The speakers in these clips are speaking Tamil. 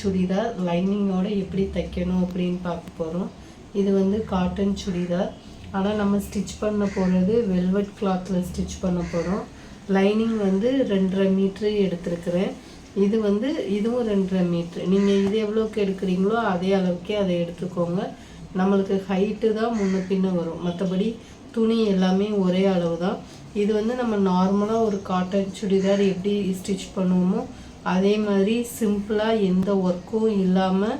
சுடிதார் லைனிங்கோட எப்படி தைக்கணும் அப்படின்னு பார்க்க போகிறோம் இது வந்து காட்டன் சுடிதார். ஆனால் நம்ம ஸ்டிச் பண்ண போகிறது வெல்வெட் கிளாத்தில் ஸ்டிச் பண்ண போகிறோம் லைனிங் வந்து ரெண்டரை மீட்ரு எடுத்துருக்குறேன். இது வந்து இதுவும் ரெண்டரை மீட்ரு நீங்கள் இது எவ்வளோக்கு எடுக்கிறீங்களோ அதே அளவுக்கே அதை எடுத்துக்கோங்க. நம்மளுக்கு ஹைட்டு தான் முன்ன பின்ன வரும். மற்றபடி துணி எல்லாமே ஒரே அளவு தான் இது வந்து நம்ம நார்மலாக ஒரு காட்டன் சுடிதார் எப்படி ஸ்டிச் பண்ணுவோமோ அதே மாதிரி சிம்பிளாக எந்த ஒர்க்கும் இல்லாமல்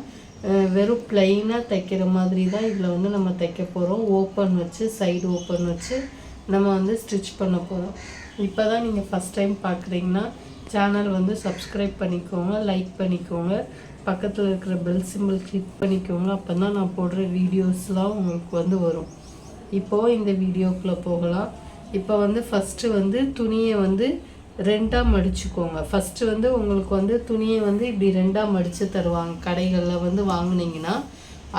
வெறும் ப்ளைனாக தைக்கிற மாதிரி தான் இதில் வந்து நம்ம தைக்க போகிறோம் ஓப்பன் வச்சு சைடு ஓப்பன் வச்சு நம்ம வந்து ஸ்டிச் பண்ண போகிறோம் இப்போ தான் நீங்கள் ஃபஸ்ட் டைம் பார்க்குறீங்கன்னா சேனல் வந்து சப்ஸ்கிரைப் பண்ணிக்கோங்க லைக் பண்ணிக்கோங்க. பக்கத்தில் இருக்கிற பெல் சிம்பிள் கிளிக் பண்ணிக்கோங்க. அப்போ தான் நான் போடுற வீடியோஸ்லாம் உங்களுக்கு வந்து வரும். இப்போது இந்த வீடியோக்குள்ளே போகலாம். இப்போ வந்து ஃபஸ்ட்டு வந்து துணியை வந்து ரெண்டாக மடிச்சுக்கோங்க. ஃபஸ்ட்டு வந்து உங்களுக்கு வந்து துணியை வந்து இப்படி ரெண்டாக மடித்து தருவாங்க. கடைகளில் வந்து வாங்குனீங்கன்னா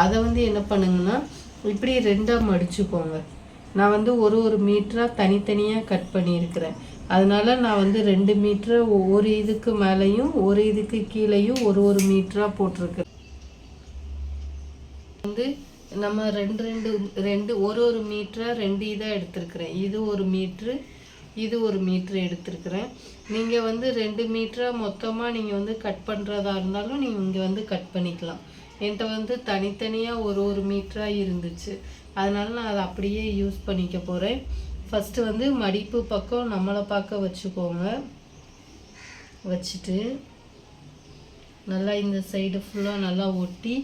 அதை வந்து என்ன பண்ணுங்கன்னா இப்படி ரெண்டாக மடிச்சுக்கோங்க. நான் வந்து ஒரு ஒரு மீட்டராக தனித்தனியாக கட் பண்ணியிருக்கிறேன். அதனால் நான் வந்து ரெண்டு மீட்டரை ஒரு இதுக்கு மேலேயும் ஒரு இதுக்கு கீழேயும் ஒரு ஒரு மீட்டராக போட்டிருக்கேன் வந்து நம்ம ரெண்டு ரெண்டு ரெண்டு ஒரு ஒரு மீட்டராக ரெண்டு இதாக எடுத்திருக்கிறேன். இது ஒரு மீட்ரு இது ஒரு மீட்ரு எடுத்துருக்குறேன். நீங்கள் வந்து ரெண்டு மீட்டராக மொத்தமாக நீங்கள் வந்து கட் பண்ணுறதா இருந்தாலும் நீங்கள் இங்கே வந்து கட் பண்ணிக்கலாம். என்கிட்ட வந்து தனித்தனியாக ஒரு ஒரு மீட்டராக இருந்துச்சு. அதனால் நான் அதை அப்படியே யூஸ் பண்ணிக்க போகிறேன் ஃபஸ்ட்டு வந்து மடிப்பு பக்கம் நம்மளை பார்க்க வச்சுக்கோங்க. வச்சுட்டு நல்லா இந்த சைடு ஃபுல்லாக நல்லா ஒட்டி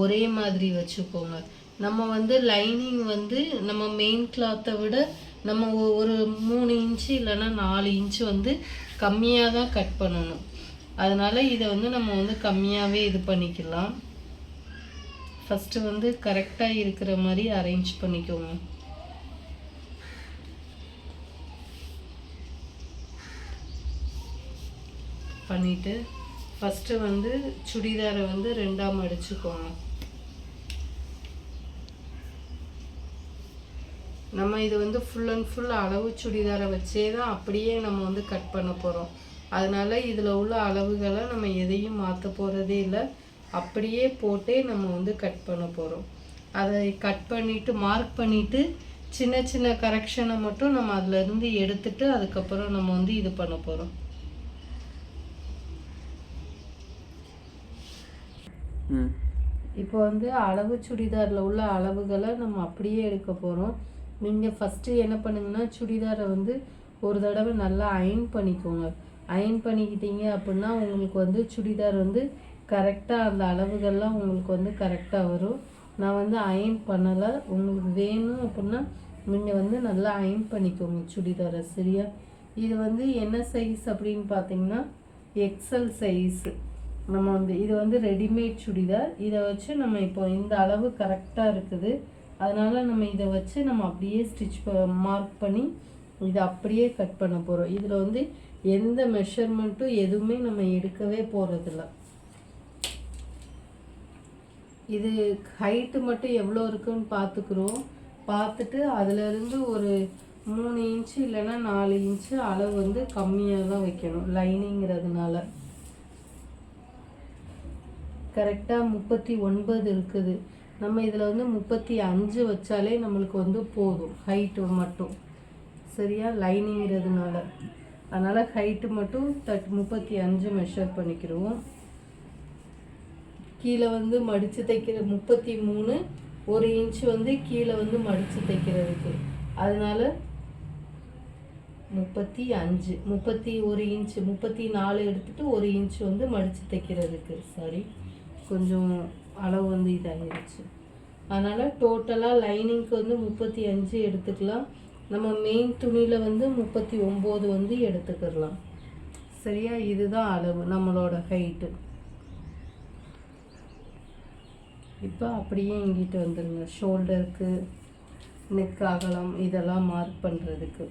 ஒரே மாதிரி வச்சுக்கோங்க. நம்ம வந்து லைனிங் வந்து நம்ம மெயின் கிளாத்தை விட நம்ம ஒ- ஒரு மூணு இன்ச்சு இல்லைன்னா நாலு இன்ச்சு வந்து கம்மியாக தான் கட் பண்ணணும். அதனால் இதை வந்து நம்ம வந்து கம்மியாகவே இது பண்ணிக்கலாம். ஃபஸ்ட்டு வந்து கரெக்டாக இருக்கிற மாதிரி அரேஞ்ச் பண்ணிக்கோங்க. பண்ணிட்டு ஃபஸ்ட்டு வந்து சுடிதாரை வந்து ரெண்டாக மடிச்சுக்கோங்க நம்ம இது வந்து ஃபுல் அண்ட் ஃபுல் அளவு சுடிதாரை வச்சே தான் அப்படியே நம்ம வந்து கட் பண்ண போகிறோம் அதனால இதில் உள்ள அளவுகளை நம்ம எதையும் மாற்ற போகிறதே இல்லை. அப்படியே போட்டே நம்ம வந்து கட் பண்ண போகிறோம் அதை கட் பண்ணிவிட்டு மார்க் பண்ணிவிட்டு சின்ன சின்ன கரெக்ஷனை மட்டும் நம்ம அதுல இருந்து எடுத்துட்டு அதுக்கப்புறம் நம்ம வந்து இது பண்ண போகிறோம் இப்போ வந்து அளவு சுடிதாரில் உள்ள அளவுகளை நம்ம அப்படியே எடுக்க போகிறோம் நீங்கள் ஃபஸ்ட்டு என்ன பண்ணுங்கன்னா சுடிதாரை வந்து ஒரு தடவை நல்லா அயன் பண்ணிக்கோங்க. அயன் பண்ணிக்கிட்டீங்க அப்படின்னா உங்களுக்கு வந்து சுடிதார் வந்து கரெக்டாக அந்த அளவுகள்லாம் உங்களுக்கு வந்து கரெக்டாக வரும். நான் வந்து அயன் பண்ணலை. உங்களுக்கு வேணும் அப்படின்னா நீங்கள் வந்து நல்லா அயன் பண்ணிக்கோங்க சுடிதாரை சரியா? இது வந்து என்ன சைஸ் அப்படின்னு பார்த்தீங்கன்னா எக்ஸல் சைஸு நம்ம வந்து இது வந்து ரெடிமேட் சுடிதார். இதை வச்சு நம்ம இப்போ இந்த அளவு கரெக்டாக இருக்குது. அதனால் நம்ம இதை வச்சு நம்ம அப்படியே ஸ்டிச் மார்க் பண்ணி இதை அப்படியே கட் பண்ண போகிறோம் இதில் வந்து எந்த மெஷர்மெண்ட்டும் எதுவுமே நம்ம எடுக்கவே போகிறதில்ல இது ஹைட்டு மட்டும் எவ்வளோ இருக்குன்னு பார்த்துக்குறோம். பார்த்துட்டு அதுலேருந்து ஒரு மூணு இன்ச்சு இல்லைன்னா நாலு இன்ச்சு அளவு வந்து கம்மியாக தான் வைக்கணும் லைனிங்கிறதுனால கரெக்டாக முப்பத்தி ஒன்பது இருக்குது. நம்ம இதில் வந்து முப்பத்தி அஞ்சு வச்சாலே நம்மளுக்கு வந்து போதும். ஹைட்டு மட்டும். சரியா? லைனிங்கிறதுனால அதனால் ஹைட்டு மட்டும் தட் முப்பத்தி அஞ்சு மெஷர் பண்ணிக்கிடுவோம் கீழே வந்து மடித்து தைக்கிற முப்பத்தி மூணு ஒரு இன்ச் வந்து கீழே வந்து மடித்து தைக்கிறதுக்கு. அதனால் முப்பத்தி அஞ்சு முப்பத்தி ஒரு இன்ச்சு முப்பத்தி நாலு எடுத்துகிட்டு ஒரு இன்ச் வந்து மடித்து தைக்கிறதுக்கு. சாரி கொஞ்சம் அளவு வந்து இதாகிருச்சு. அதனால் டோட்டலாக லைனிங்க்கு வந்து முப்பத்தி அஞ்சு எடுத்துக்கலாம். நம்ம மெயின் துணியில் வந்து முப்பத்தி ஒம்பது வந்து எடுத்துக்கிடலாம். சரியா? இதுதான் அளவு நம்மளோட ஹைட்டு இப்போ அப்படியே இங்கிட்டு வந்துடுங்க ஷோல்டருக்கு நெக் அகலம் இதெல்லாம் மார்க் பண்ணுறதுக்கு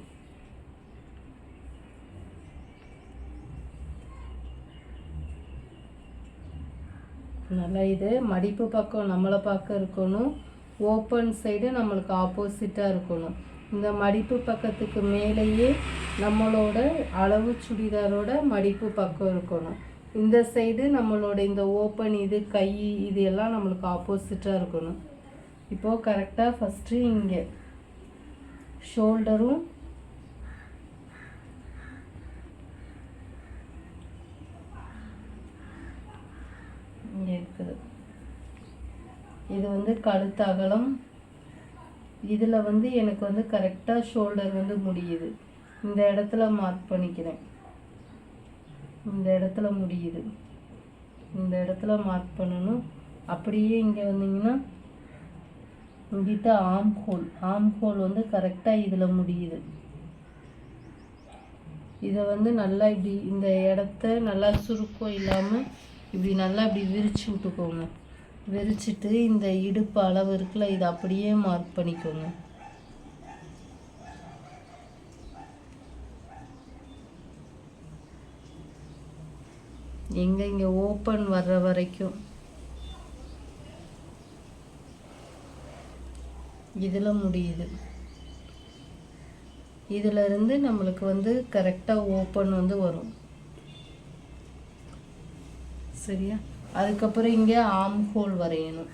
நல்லா இது மடிப்பு பக்கம் நம்மளை பார்க்க இருக்கணும். ஓப்பன் சைடு நம்மளுக்கு ஆப்போசிட்டாக இருக்கணும். இந்த மடிப்பு பக்கத்துக்கு மேலேயே நம்மளோட அளவு சுடிதாரோட மடிப்பு பக்கம் இருக்கணும். இந்த சைடு நம்மளோட இந்த ஓப்பன் இது கை இது எல்லாம் நம்மளுக்கு ஆப்போசிட்டாக இருக்கணும். இப்போது கரெக்டாக ஃபஸ்ட்டு இங்கே ஷோல்டரும் இங்கே இருக்குது. இது வந்து கழுத்து அகலம். இதில் வந்து எனக்கு வந்து கரெக்டாக ஷோல்டர் வந்து முடியுது. இந்த இடத்துல மார்க் பண்ணிக்கிறேன். இந்த இடத்துல முடியுது. இந்த இடத்துல மார்க் பண்ணணும். அப்படியே இங்கே வந்தீங்கன்னா இங்கிட்ட ஆம் ஹோல் ஆம் ஹோல் வந்து கரெக்டாக இதில் முடியுது. இதை வந்து நல்லா இப்படி இந்த இடத்த நல்லா சுருக்கம் இல்லாமல் இப்படி நல்லா இப்படி விரிச்சு விட்டுக்கோங்க. விரிச்சிட்டு இந்த இடுப்பு அளவு இருக்குல்ல இதை அப்படியே மார்க் பண்ணிக்கோங்க. எங்க இங்க ஓப்பன் வர்ற வரைக்கும். இதில் முடியுது. இதுல இருந்து நம்மளுக்கு வந்து கரெக்டாக ஓப்பன் வந்து வரும். சரியா? அதுக்கப்புறம் இங்கே ஆம் ஹோல் வரையணும்.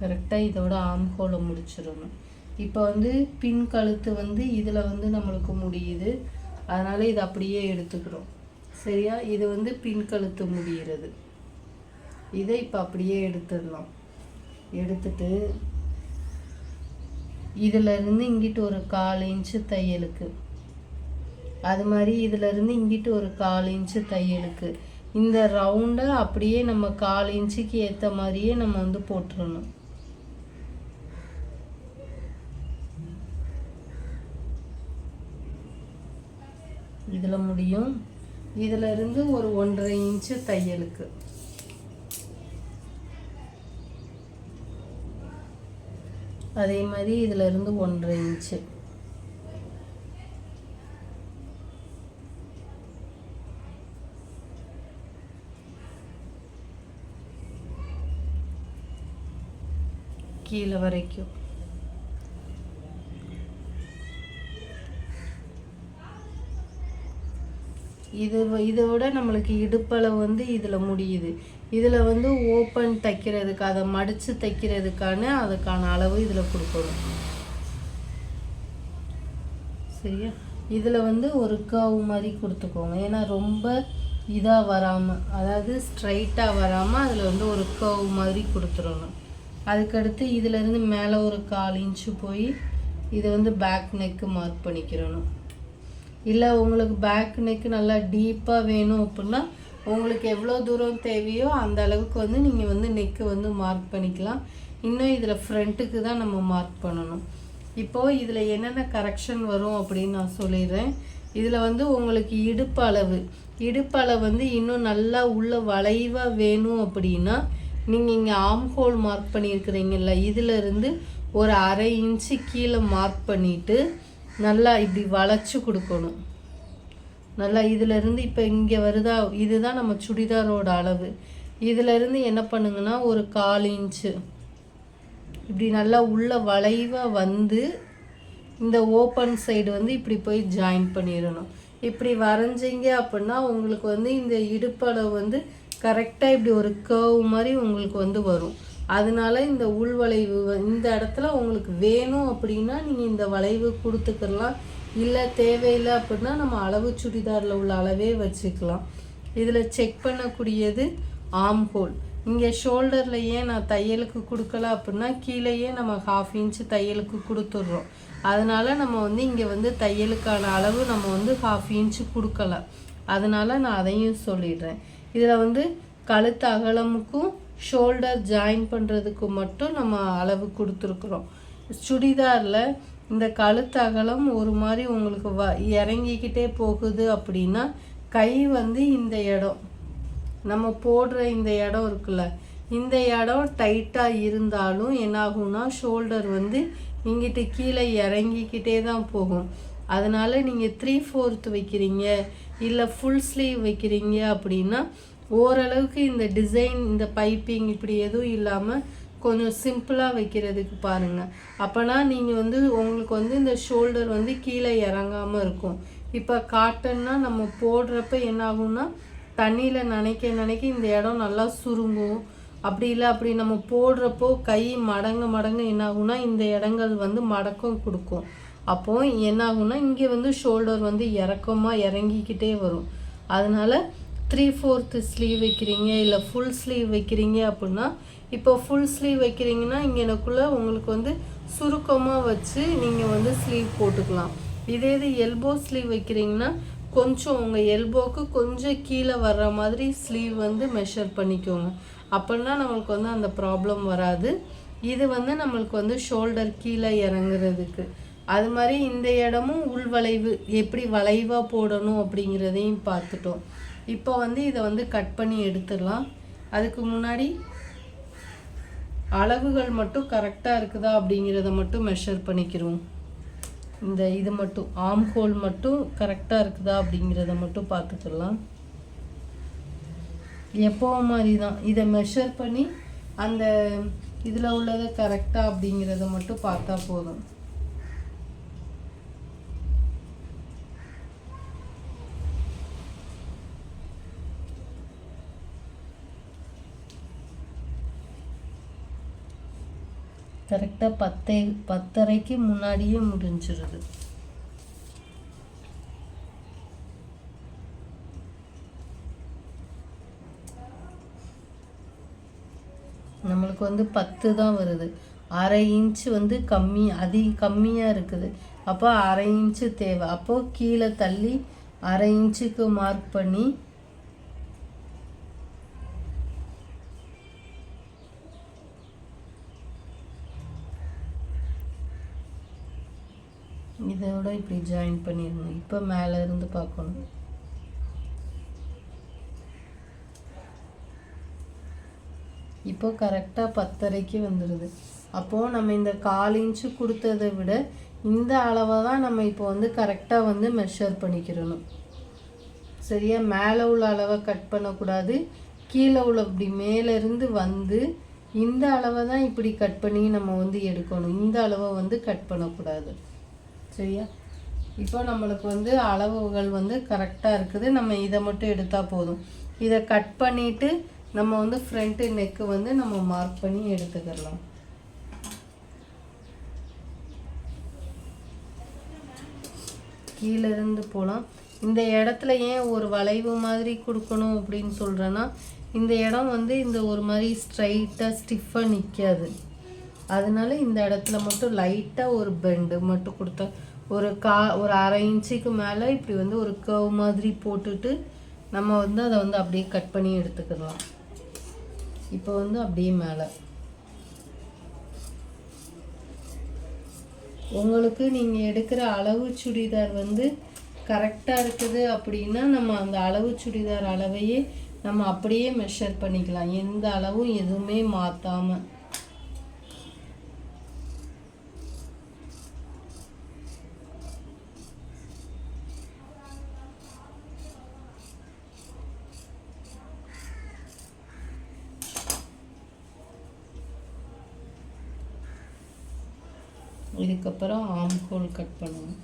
கரெக்டாக இதோட ஆம் ஹோலை முடிச்சிடணும். இப்போ வந்து பின் கழுத்து வந்து இதில் வந்து நம்மளுக்கு முடியுது. அதனால் இதை அப்படியே எடுத்துக்கிறோம். சரியா? இது வந்து பின் கழுத்து முடிகிறது. இதை இப்போ அப்படியே எடுத்துடலாம். எடுத்துட்டு இதுல இருந்து இங்கிட்டு ஒரு கால் இன்ச்சு தையலுக்கு. அது மாதிரி இதுல இருந்து இங்கிட்டு ஒரு கால் இன்ச்சு தையலுக்கு. இந்த ரவுண்டை அப்படியே நம்ம கால் இன்ச்சுக்கு ஏற்ற மாதிரியே நம்ம வந்து போட்டுறணும். இதில் முடியும். இதில் இருந்து ஒரு ஒன்றரை இன்ச்சு தையலுக்கு. அதே மாதிரி இதில் இருந்து ஒன்றரை இன்ச்சு கீழே வரைக்கும். இது இதை விட நம்மளுக்கு இடுப்பளவு வந்து இதில் முடியுது. இதில் வந்து ஓப்பன் தைக்கிறதுக்கு அதை மடித்து தைக்கிறதுக்கான அதுக்கான அளவு இதில் கொடுக்கணும். சரியா? இதில் வந்து ஒரு கவு மாதிரி கொடுத்துக்கோங்க. ஏன்னா ரொம்ப இதாக வராமல் அதாவது ஸ்ட்ரைட்டாக வராமல் அதில் வந்து ஒரு கவு மாதிரி கொடுத்துடணும். அதுக்கடுத்து இதிலேருந்து மேலே ஒரு கால் இன்ச்சு போய் இதை வந்து பேக் நெக்கு மார்க் பண்ணிக்கிறணும். இல்லை உங்களுக்கு பேக் நெக்கு நல்லா டீப்பாக வேணும் அப்படின்னா உங்களுக்கு எவ்வளோ தூரம் தேவையோ அந்த அளவுக்கு வந்து நீங்கள் வந்து நெக்கு வந்து மார்க் பண்ணிக்கலாம். இன்னும் இதில் ஃப்ரண்ட்டுக்கு தான் நம்ம மார்க் பண்ணணும். இப்போது இதில் என்னென்ன கரெக்ஷன் வரும் அப்படின்னு நான் சொல்லிடுறேன். இதில் வந்து உங்களுக்கு இடுப்பு அளவு. இடுப்பு அளவு வந்து இன்னும் நல்லா உள்ள வளைவாக வேணும் அப்படின்னா நீங்கள் இங்கே ஆம் ஹோல் மார்க் பண்ணியிருக்கிறீங்கல்ல இதிலருந்து ஒரு அரை இன்ச்சு கீழே மார்க் பண்ணிவிட்டு நல்லா இப்படி வளைச்சி கொடுக்கணும். நல்லா இதுல இருந்து இப்போ இங்கே வருதா இதுதான் நம்ம சுடிதாரோட அளவு. இதுல இருந்து என்ன பண்ணுங்கன்னா ஒரு கால் இன்ச்சு. இப்படி நல்லா உள்ள வளைவாக வந்து இந்த ஓப்பன் சைடு வந்து இப்படி போய் ஜாயின் பண்ணிடணும். இப்படி வரைஞ்சிங்க அப்படின்னா உங்களுக்கு வந்து இந்த இடுப்பளவு வந்து கரெக்டாக இப்படி ஒரு கேர்வ் மாதிரி உங்களுக்கு வந்து வரும். அதனால இந்த உள்வளைவு வ- இந்த இடத்துல உங்களுக்கு வேணும் அப்படின்னா நீங்கள் இந்த வளைவு கொடுத்துக்கலாம். இல்லை தேவையில்லை அப்படின்னா நம்ம அளவு சுடிதாரில் உள்ள அளவே வச்சுக்கலாம். இதில் செக் பண்ணக்கூடியது ஆம் ஹோல் இங்கே ஷோல்டரில் ஏன் நான் தையலுக்கு கொடுக்கல அப்படின்னா கீழேயே நம்ம ஹாஃப் இன்ச்சு தையலுக்கு கொடுத்துட்றோம். அதனால் நம்ம வந்து இங்கே வந்து தையலுக்கான அளவு நம்ம வந்து ஹாஃப் இன்ச்சு கொடுக்கல. அதனால் நான் அதையும் சொல்லிடுறேன். இதில் வந்து கழுத்து அகலமுக்கும் ஷோல்டர் ஜாயின் பண்ணுறதுக்கு மட்டும் நம்ம அளவு கொடுத்துருக்குறோம். சுடிதாரில் இந்த கழுத்து அகலம் ஒரு மாதிரி உங்களுக்கு வ இறங்கிக்கிட்டே போகுது அப்படின்னா கை வந்து இந்த இடம். நம்ம போடுற இந்த இடம் இருக்குல்ல இந்த இடம் டைட்டாக இருந்தாலும் என்னாகும்னா ஷோல்டர் வந்து இங்கிட்டு கீழே இறங்கிக்கிட்டே தான் போகும். அதனால் நீங்கள் த்ரீ ஃபோர்த் வைக்கிறீங்க இல்லை ஃபுல் ஸ்லீவ் வைக்கிறீங்க அப்படின்னா ஓரளவுக்கு இந்த டிசைன் இந்த பைப்பிங் இப்படி எதுவும் இல்லாமல் கொஞ்சம் சிம்பிளாக வைக்கிறதுக்கு பாருங்கள் அப்போனா நீங்கள் வந்து உங்களுக்கு வந்து இந்த ஷோல்டர் வந்து கீழே இறங்காமல் இருக்கும். இப்போ காட்டன்னா நம்ம போடுறப்ப என்ன ஆகும்னா தண்ணியில் நனைக்க நினைக்க இந்த இடம் நல்லா சுருங்கும். அப்படி இல்லை அப்படி நம்ம போடுறப்போ கை மடங்க மடங்க என்ன ஆகும்னா இந்த இடங்கள் வந்து மடக்கம் கொடுக்கும். அப்போது என்ன ஆகும்னா இங்கே வந்து ஷோல்டர் வந்து இறக்கமாக இறங்கிக்கிட்டே வரும். அதனால் த்ரீ ஃபோர்த்து ஸ்லீவ் வைக்கிறீங்க இல்லை ஃபுல் ஸ்லீவ் வைக்கிறீங்க அப்படின்னா இப்போ ஃபுல் ஸ்லீவ் வைக்கிறீங்கன்னா இங்கனக்குள்ளே உங்களுக்கு வந்து சுருக்கமாக வச்சு நீங்கள் வந்து ஸ்லீவ் போட்டுக்கலாம். இதே இது எல்போ ஸ்லீவ் வைக்கிறீங்கன்னா கொஞ்சம் உங்கள் எல்போக்கு கொஞ்சம் கீழே வர்ற மாதிரி ஸ்லீவ் வந்து மெஷர் பண்ணிக்கோங்க. அப்படின்னா நம்மளுக்கு வந்து அந்த ப்ராப்ளம் வராது. இது வந்து நம்மளுக்கு வந்து ஷோல்டர் கீழே இறங்குறதுக்கு. அது மாதிரி இந்த இடமும் உள்வளைவு எப்படி வளைவாக போடணும் அப்படிங்கிறதையும் பார்த்துட்டோம். இப்போ வந்து இதை வந்து கட் பண்ணி எடுத்துடலாம். அதுக்கு முன்னாடி அளவுகள் மட்டும் கரெக்டாக இருக்குதா அப்படிங்கிறத மட்டும் மெஷர் பண்ணிக்கிறோம். இந்த இது மட்டும் ஆம் ஹோல் மட்டும் கரெக்டாக இருக்குதா அப்படிங்கிறத மட்டும் பார்த்துக்கலாம். எப்போவும் மாதிரி தான் இதை மெஷர் பண்ணி அந்த இதில் உள்ளதை கரெக்டாக அப்படிங்கிறத மட்டும் பார்த்தா போதும். கரெக்டாக பத்தே பத்தரைக்கு முன்னாடியே முடிஞ்சிருது. நம்மளுக்கு வந்து பத்து தான் வருது. அரை இன்ச்சு வந்து கம்மி அதி கம்மியாக இருக்குது. அப்போ அரை இன்ச்சு தேவை. அப்போது கீழே தள்ளி அரை இன்ச்சுக்கு மார்க் பண்ணி இதோட இப்படி ஜாயின் பண்ணிடணும். இப்போ மேலே இருந்து பார்க்கணும். இப்போ கரெக்டாக பத்தரைக்கு வந்துடுது அப்போது நம்ம இந்த கால் இன்ச்சு கொடுத்ததை விட இந்த அளவை தான் நம்ம இப்போ வந்து கரெக்டாக வந்து மெஷர் பண்ணிக்கிறணும். சரியா? மேலே உள்ள அளவை கட் பண்ணக்கூடாது. கீழே உள்ள இப்படி மேலேருந்து வந்து இந்த அளவை தான் இப்படி கட் பண்ணி நம்ம வந்து எடுக்கணும். இந்த அளவை வந்து கட் பண்ணக்கூடாது. சரியா? இப்போ நம்மளுக்கு வந்து அளவுகள் வந்து கரெக்டாக இருக்குது. நம்ம இதை மட்டும் எடுத்தால் போதும். இதை கட் பண்ணிவிட்டு நம்ம வந்து ஃப்ரண்ட்டு நெக்கு வந்து நம்ம மார்க் பண்ணி எடுத்துக்கலாம். கீழே இருந்து போகலாம் இந்த இடத்துல ஏன் ஒரு வளைவு மாதிரி கொடுக்கணும் அப்படின்னு சொல்கிறேன்னா இந்த இடம் வந்து இந்த ஒரு மாதிரி ஸ்ட்ரைட்டாக ஸ்டிஃபாக நிற்காது அதனால இந்த இடத்துல மட்டும் லைட்டாக ஒரு பெண்டு மட்டும் கொடுத்தா ஒரு கா ஒரு அரை இன்ச்சுக்கு மேலே இப்படி வந்து ஒரு கவ் மாதிரி போட்டுட்டு நம்ம வந்து அதை வந்து அப்படியே கட் பண்ணி எடுத்துக்கலாம். இப்போ வந்து அப்படியே மேலே. உங்களுக்கு நீங்கள் எடுக்கிற அளவு சுடிதார் வந்து கரெக்டாக இருக்குது அப்படின்னா நம்ம அந்த அளவு சுடிதார் அளவையே நம்ம அப்படியே மெஷர் பண்ணிக்கலாம். எந்த அளவும் எதுவுமே மாற்றாமல் இதுக்கப்புறம் ஆம் ஹோல் கட் பண்ணுவோம்.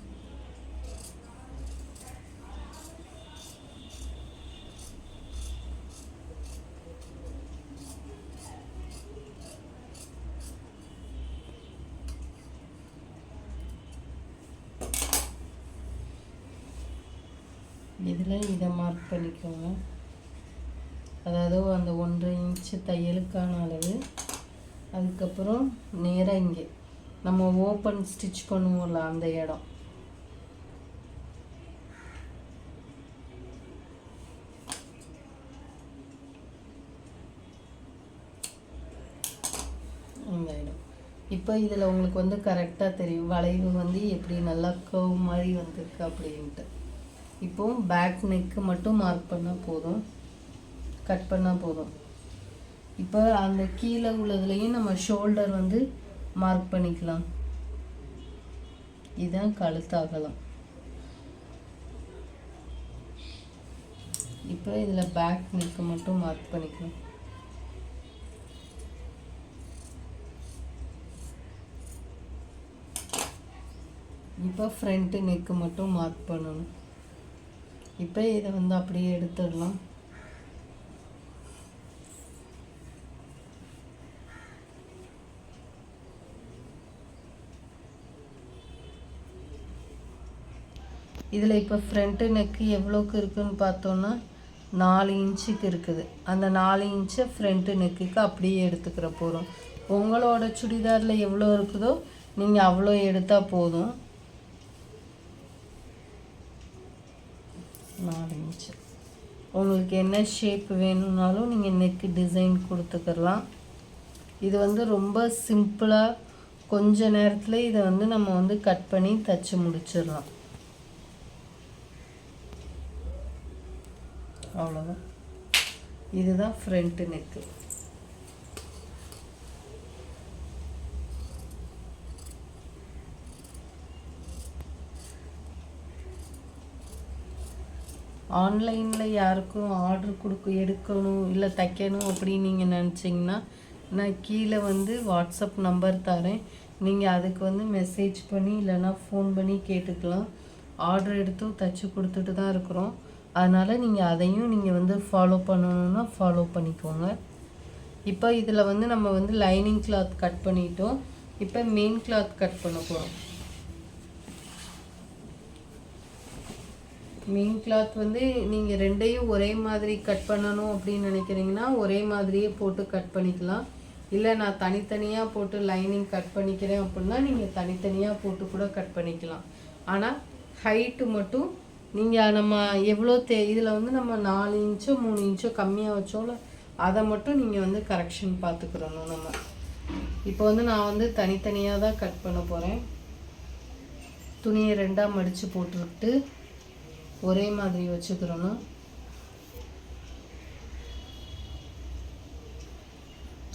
இதில் இதை மார்க் பண்ணிக்கோங்க. அதாவது அந்த ஒன்றரை இன்ச்சு தையலுக்கான அளவு. அதுக்கப்புறம் நேராக இங்கே. நம்ம ஓப்பன் ஸ்டிச் பண்ணுவோம்ல அந்த இடம். இந்த இடம். இப்போ இதில் உங்களுக்கு வந்து கரெக்டாக தெரியும். வளைவு வந்து எப்படி நல்லா கவ் மாதிரி வந்திருக்கு அப்படின்ட்டு. இப்போ பேக் நெக்கு மட்டும் மார்க் பண்ணால் போதும். கட் பண்ணால் போதும். இப்போ அந்த கீழே உள்ளதுலேயும் நம்ம ஷோல்டர் வந்து மார்க் பண்ணிக்கலாம். இதுதான் கழுத்தாகலாம். இப்போ இதில் பேக் நிற்க மட்டும் மார்க் பண்ணிக்கலாம். இப்போ ஃப்ரண்ட்டு நெக்கு மட்டும் மார்க் பண்ணணும். இப்போ இதை வந்து அப்படியே எடுத்துடலாம். இதில் இப்போ ஃப்ரண்ட்டு நெக்கு எவ்வளோக்கு இருக்குன்னு பார்த்தோன்னா நாலு இன்ச்சுக்கு இருக்குது. அந்த நாலு இன்ச்சை ஃப்ரண்ட்டு நெக்குக்கு அப்படியே எடுத்துக்கிற போகிறோம். உங்களோட சுடிதாரில் எவ்வளோ இருக்குதோ நீங்கள் அவ்வளோ எடுத்தால் போதும். நாலு இன்ச்சு. உங்களுக்கு என்ன ஷேப் வேணும்னாலும் நீங்கள் நெக்கு டிசைன் கொடுத்துக்கலாம். இது வந்து ரொம்ப சிம்பிளாக கொஞ்ச நேரத்தில் இதை வந்து நம்ம வந்து கட் பண்ணி தச்சு முடிச்சிடலாம். அவ்வளோதான் இதுதான் ஃப்ரண்ட்டு நெக்கு ஆன்லைனில் யாருக்கும் ஆர்டர் கொடுக்க எடுக்கணும் இல்லை தைக்கணும் அப்படின்னு நீங்கள் நினச்சிங்கன்னா நான் கீழே வந்து வாட்ஸ்அப் நம்பர் தரேன். நீங்கள் அதுக்கு வந்து மெசேஜ் பண்ணி இல்லைன்னா ஃபோன் பண்ணி கேட்டுக்கலாம். ஆர்டர் எடுத்தும் தைச்சி கொடுத்துட்டு தான் இருக்கிறோம். அதனால் நீங்கள் அதையும் நீங்கள் வந்து ஃபாலோ பண்ணணுன்னா ஃபாலோ பண்ணிக்கோங்க. இப்போ இதில் வந்து நம்ம வந்து லைனிங் கிளாத் கட் பண்ணிட்டோம். இப்போ மெயின் கிளாத் கட் பண்ண போகிறோம் மெயின் கிளாத் வந்து நீங்கள் ரெண்டையும் ஒரே மாதிரி கட் பண்ணணும் அப்படின்னு நினைக்கிறீங்கன்னா ஒரே மாதிரியே போட்டு கட் பண்ணிக்கலாம். இல்லை நான் தனித்தனியாக போட்டு லைனிங் கட் பண்ணிக்கிறேன் அப்படின்னா நீங்கள் தனித்தனியாக போட்டு கூட கட் பண்ணிக்கலாம். ஆனால் ஹைட்டு மட்டும் நீங்கள் நம்ம எவ்வளோ தே இதில் வந்து நம்ம நாலு இன்ச்சோ மூணு இன்ச்சோ கம்மியாக வச்சோம்ல அதை மட்டும் நீங்கள் வந்து கரெக்ஷன் பார்த்துக்கிறணும் நம்ம. இப்போ வந்து நான் வந்து தனித்தனியாக தான் கட் பண்ண போகிறேன் துணியை ரெண்டாக மடித்து போட்டுவிட்டு ஒரே மாதிரி வச்சுக்கிறணும்.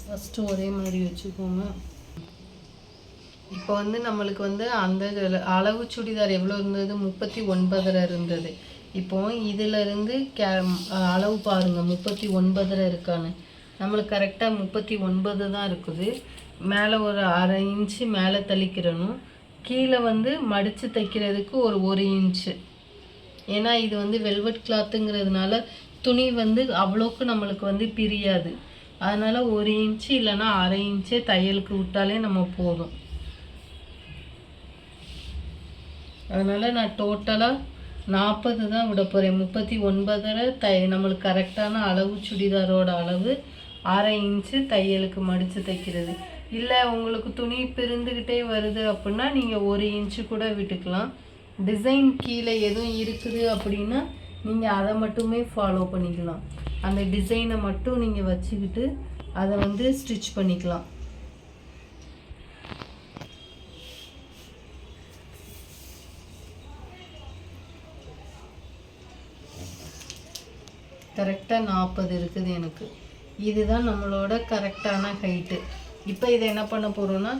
ஃபஸ்ட்டு ஒரே மாதிரி வச்சுக்கோங்க. இப்போ வந்து நம்மளுக்கு வந்து அந்த அளவு சுடிதார் எவ்வளோ இருந்தது? முப்பத்தி ஒன்பதில் இருந்தது. இப்போ இதிலிருந்து கே அளவு பாருங்கள் முப்பத்தி ஒன்பதில் இருக்கான்னு. நம்மளுக்கு கரெக்டாக முப்பத்தி ஒன்பது தான் இருக்குது. மேலே ஒரு அரை இன்ச்சு மேலே தளிக்கிறணும். கீழே வந்து மடித்து தைக்கிறதுக்கு ஒரு ஒரு இன்ச்சு ஏன்னா இது வந்து வெல்வெட் கிளாத்துங்கிறதுனால துணி வந்து அவ்வளோக்கு நம்மளுக்கு வந்து பிரியாது. அதனால் ஒரு இன்ச்சு இல்லைன்னா அரை இன்ச்சே தையலுக்கு விட்டாலே நம்ம போதும். அதனால் நான் டோட்டலாக நாற்பது தான் விட போகிறேன் முப்பத்தி ஒன்பதரை தை நம்மளுக்கு கரெக்டான அளவு சுடிதாரோட அளவு அரை இன்ச்சு தையலுக்கு மடித்து தைக்கிறது. இல்லை உங்களுக்கு துணி பிரிந்துக்கிட்டே வருது அப்படின்னா நீங்கள் ஒரு இன்ச்சு கூட விட்டுக்கலாம். டிசைன் கீழே எதுவும் இருக்குது அப்படின்னா நீங்கள் அதை மட்டுமே ஃபாலோ பண்ணிக்கலாம். அந்த டிசைனை மட்டும் நீங்கள் வச்சுக்கிட்டு அதை வந்து ஸ்டிச் பண்ணிக்கலாம். கரெக்டாக நாற்பது இருக்குது எனக்கு. இதுதான் நம்மளோட கரெக்டான ஹைட்டு இப்போ இதை என்ன பண்ண போகிறோன்னா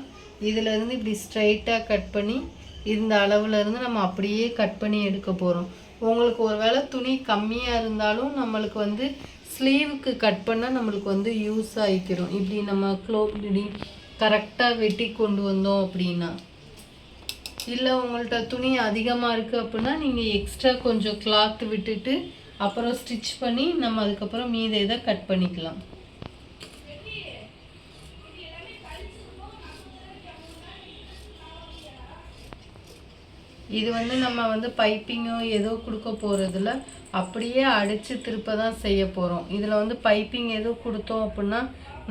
இதிலேருந்து இப்படி ஸ்ட்ரைட்டாக கட் பண்ணி இந்த அளவில் இருந்து நம்ம அப்படியே கட் பண்ணி எடுக்க போகிறோம் உங்களுக்கு ஒரு வேளை துணி கம்மியாக இருந்தாலும் நம்மளுக்கு வந்து ஸ்லீவுக்கு கட் பண்ணால் நம்மளுக்கு வந்து யூஸ் ஆகிக்கிறோம் இப்படி நம்ம க்ளோ இப்படி கரெக்டாக வெட்டி கொண்டு வந்தோம் அப்படின்னா. இல்லை உங்கள்கிட்ட துணி அதிகமாக இருக்குது அப்படின்னா நீங்கள் எக்ஸ்ட்ரா கொஞ்சம் கிளாத் விட்டுட்டு அப்புறம் ஸ்டிச் பண்ணி நம்ம அதுக்கப்புறம் மீதை இதை கட் பண்ணிக்கலாம். இது வந்து நம்ம வந்து பைப்பிங்கோ ஏதோ கொடுக்க போகிறதுல அப்படியே அடித்து திருப்ப தான் செய்ய போகிறோம் இதில் வந்து பைப்பிங் எதுவும் கொடுத்தோம் அப்படின்னா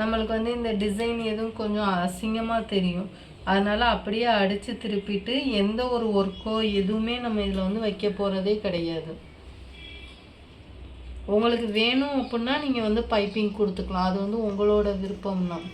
நம்மளுக்கு வந்து இந்த டிசைன் எதுவும் கொஞ்சம் அசிங்கமாக தெரியும். அதனால் அப்படியே அடித்து திருப்பிட்டு எந்த ஒரு ஒர்க்கோ எதுவுமே நம்ம இதில் வந்து வைக்க போகிறதே கிடையாது. உங்களுக்கு வேணும் அப்படின்னா நீங்கள் வந்து பைப்பிங் கொடுத்துக்கலாம். அது வந்து உங்களோட விருப்பம் தான்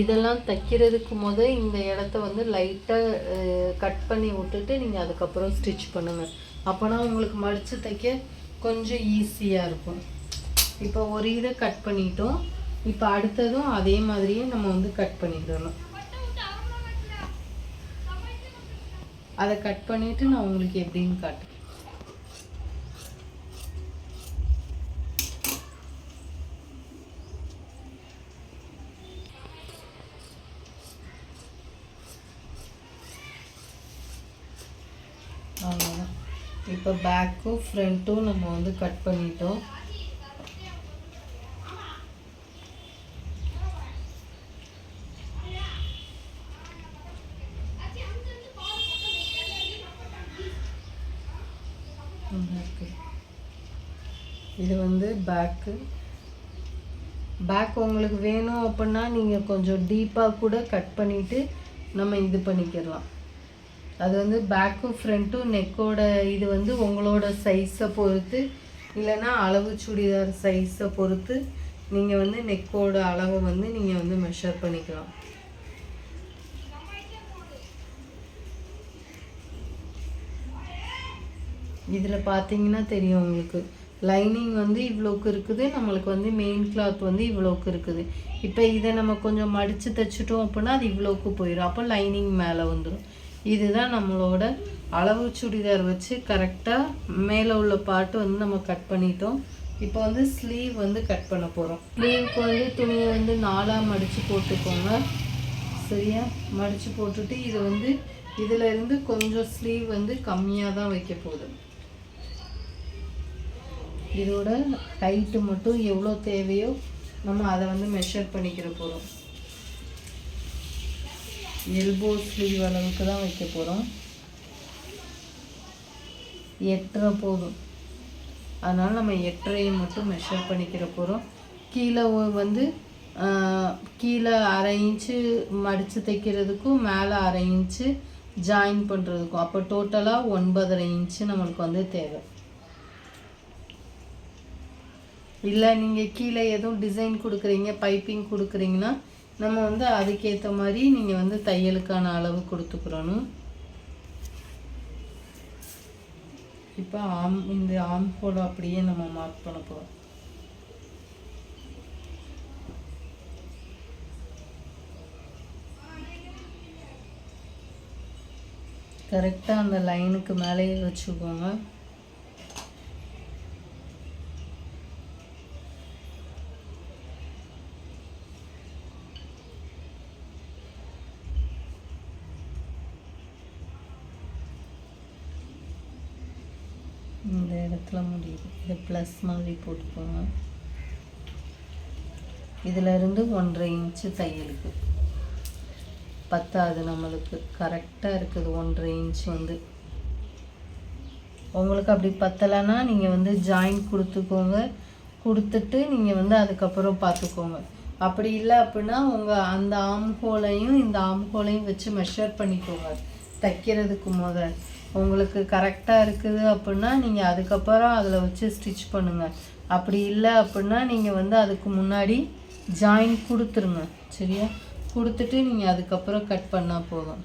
இதெல்லாம் தைக்கிறதுக்கு முத இந்த இடத்த வந்து லைட்டாக கட் பண்ணி விட்டுட்டு நீங்கள் அதுக்கப்புறம் ஸ்டிச் பண்ணுங்கள் அப்போனா உங்களுக்கு மடித்து தைக்க கொஞ்சம் ஈஸியாக இருக்கும். இப்போ ஒரு இதை கட் பண்ணிட்டோம். இப்போ அடுத்ததும் அதே மாதிரியே நம்ம வந்து கட் பண்ணிக்கிடணும் அதை கட் பண்ணிவிட்டு நான் உங்களுக்கு எப்படின்னு காட்டுறேன் அவ்வளோதான் இப்போ பேக்கும் ஃப்ரண்ட்டும் நம்ம வந்து கட் பண்ணிட்டோம். இது வந்து பேக்கு பேக் உங்களுக்கு வேணும் அப்படின்னா நீங்கள் கொஞ்சம் டீப்பாக கூட கட் பண்ணிவிட்டு நம்ம இது பண்ணிக்கிடலாம் அது வந்து பேக்கும் ஃப்ரண்ட்டும் நெக்கோட இது வந்து உங்களோட சைஸை பொறுத்து இல்லைன்னா அளவு சுடிதார் சைஸை பொறுத்து நீங்கள் வந்து நெக்கோட அளவை வந்து நீங்கள் வந்து மெஷர் பண்ணிக்கலாம். இதில் பார்த்தீங்கன்னா தெரியும் உங்களுக்கு. லைனிங் வந்து இவ்வளோக்கு இருக்குது நம்மளுக்கு வந்து மெயின் கிளாத் வந்து இவ்வளோக்கு இருக்குது. இப்போ இதை நம்ம கொஞ்சம் மடித்து தைச்சிட்டோம் அப்படின்னா அது இவ்வளோக்கு போயிடும். அப்போ லைனிங் மேலே வந்துடும் இதுதான் நம்மளோட அளவு சுடிதார் வச்சு கரெக்டாக மேலே உள்ள பாட்டு வந்து நம்ம கட் பண்ணிட்டோம். இப்போ வந்து ஸ்லீவ் வந்து கட் பண்ண போகிறோம் ஸ்லீவுக்கு வந்து துணியை வந்து நாலாக மடித்து போட்டுக்கோங்க. சரியா? மடித்து போட்டுட்டு இது வந்து இதில் இருந்து கொஞ்சம் ஸ்லீவ் வந்து கம்மியாக தான் வைக்க போகுது. இதோட ஹைட்டு மட்டும் எவ்வளோ தேவையோ நம்ம அதை வந்து மெஷர் பண்ணிக்கிற போகிறோம் எல்போ ஸ்லீவ் அளவுக்கு தான் வைக்க போகிறோம் எட்டரை போதும். அதனால் நம்ம எட்டரையை மட்டும் மெஷர் பண்ணிக்கிற போகிறோம் கீழே வந்து கீழே அரை இன்ச்சு மடித்து தைக்கிறதுக்கும் மேலே அரை இன்ச்சு ஜாயின் பண்ணுறதுக்கும் அப்போ டோட்டலாக ஒன்பதரை இன்ச்சு நம்மளுக்கு வந்து தேவை. இல்லை நீங்கள் கீழே எதுவும் டிசைன் கொடுக்குறீங்க பைப்பிங் கொடுக்குறீங்கன்னா நம்ம வந்து அதுக்கேற்ற மாதிரி நீங்கள் வந்து தையலுக்கான அளவு கொடுத்துக்கிறணும் இப்போ ஆம் இந்த ஆம் ஹோல் அப்படியே நம்ம மார்க் பண்ண போகிறோம் கரெக்டாக அந்த லைனுக்கு மேலேயே வச்சுக்கோங்க இந்த இடத்துல முடியுது இது ப்ளஸ் மாதிரி போட்டுக்கோங்க. இதுல இருந்து ஒன்றரை இன்ச்சு தையலுக்கு. பத்தாது நம்மளுக்கு. கரெக்டாக இருக்குது. ஒன்றரை இன்ச் வந்து. உங்களுக்கு அப்படி பத்தலைன்னா நீங்கள் வந்து ஜாயின் கொடுத்துக்கோங்க. கொடுத்துட்டு நீங்கள் வந்து அதுக்கப்புறம் பார்த்துக்கோங்க. அப்படி இல்லை அப்படின்னா உங்கள் அந்த ஆம்கோலையும் இந்த ஆம்கோலையும் வச்சு மெஷர் பண்ணிக்கோங்க. தைக்கிறதுக்கு முதல் உங்களுக்கு கரெக்டாக இருக்குது அப்படின்னா நீங்கள் அதுக்கப்புறம் அதில் வச்சு ஸ்டிச் பண்ணுங்கள் அப்படி இல்லை அப்படின்னா நீங்கள் வந்து அதுக்கு முன்னாடி ஜாயின் கொடுத்துருங்க. சரியா? கொடுத்துட்டு நீங்கள் அதுக்கப்புறம் கட் பண்ணால் போதும்.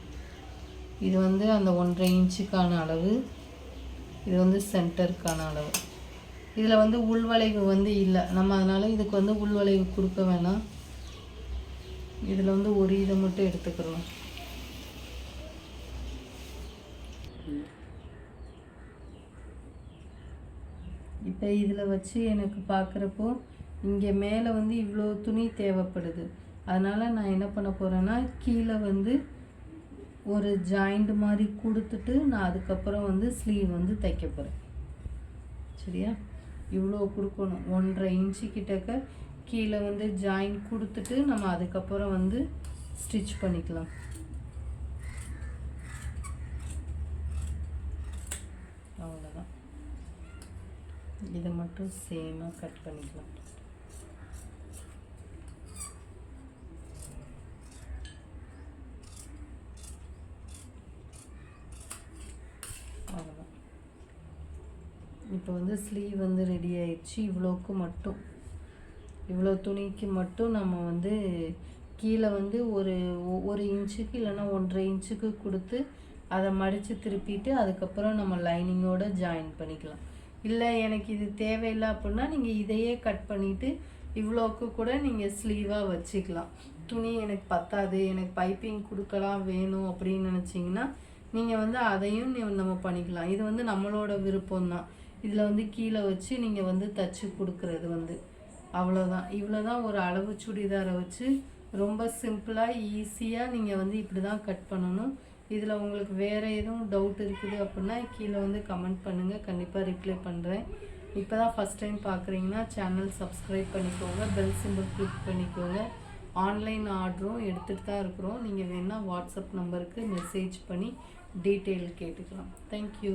இது வந்து அந்த ஒன்றரை இன்ச்சுக்கான அளவு. இது வந்து சென்டருக்கான அளவு. இதில் வந்து உள்வளைவு வந்து இல்லை. நம்ம அதனால் இதுக்கு வந்து உள்வளைவு கொடுக்க வேணாம். இதில் வந்து ஒரு இதை மட்டும் எடுத்துக்கிறோம். இப்போ இதில் வச்சு எனக்கு பார்க்குறப்போ இங்கே மேலே வந்து இவ்வளோ துணி தேவைப்படுது. அதனால் நான் என்ன பண்ண போகிறேன்னா கீழே வந்து ஒரு ஜாயிண்ட் மாதிரி கொடுத்துட்டு நான் அதுக்கப்புறம் வந்து ஸ்லீவ் வந்து தைக்க போகிறேன் சரியா? இவ்வளோ கொடுக்கணும். ஒன்றரை இன்ச்சு கிட்டக்க கீழே வந்து ஜாயின் கொடுத்துட்டு நம்ம அதுக்கப்புறம் வந்து ஸ்டிச் பண்ணிக்கலாம் அவ்வளோதான் இதை மட்டும் சேமாக கட் பண்ணிக்கலாம். அவ்வளோதான் இப்போ வந்து ஸ்லீவ் வந்து ரெடி ஆயிடுச்சு. இவ்வளோக்கு மட்டும். இவ்வளோ துணிக்கு மட்டும் நம்ம வந்து கீழே வந்து ஒரு ஒ- ஒரு இன்ச்சுக்கு இல்லைன்னா ஒன்றரை இன்ச்சுக்கு கொடுத்து அதை மடித்து திருப்பிட்டு அதுக்கப்புறம் நம்ம லைனிங்கோட ஜாயின் பண்ணிக்கலாம். இல்லை எனக்கு இது தேவையில்லை அப்படின்னா நீங்கள் இதையே கட் பண்ணிவிட்டு இவ்வளோக்கு கூட நீங்கள் ஸ்லீவாக வச்சுக்கலாம். துணி எனக்கு பத்தாது எனக்கு பைப்பிங் கொடுக்கலாம் வேணும் அப்படின்னு நினச்சிங்கன்னா நீங்கள் வந்து அதையும் நம்ம பண்ணிக்கலாம். இது வந்து நம்மளோட விருப்பம் தான் இதில் வந்து கீழே வச்சு நீங்கள் வந்து தச்சு கொடுக்குறது வந்து. அவ்வளோதான் இவ்வளோ தான் ஒரு அளவு சுடிதாரை வச்சு ரொம்ப சிம்பிளாக ஈஸியாக நீங்கள் வந்து இப்படி தான் கட் பண்ணணும். இதில் உங்களுக்கு வேறு எதுவும் டவுட் இருக்குது அப்படின்னா கீழே வந்து கமெண்ட் பண்ணுங்கள் கண்டிப்பாக ரிப்ளை பண்ணுறேன் இப்போ தான் ஃபஸ்ட் டைம் பார்க்குறீங்கன்னா சேனல் சப்ஸ்கிரைப் பண்ணிக்கோங்க. பெல் சிம்பிள் கிளிக் பண்ணிக்கோங்க. ஆன்லைன் ஆர்டரும் எடுத்துகிட்டு தான் இருக்கிறோம். நீங்கள் வேணால் வாட்ஸ்அப் நம்பருக்கு மெசேஜ் பண்ணி டீட்டெயில் கேட்டுக்கலாம். தேங்க்யூ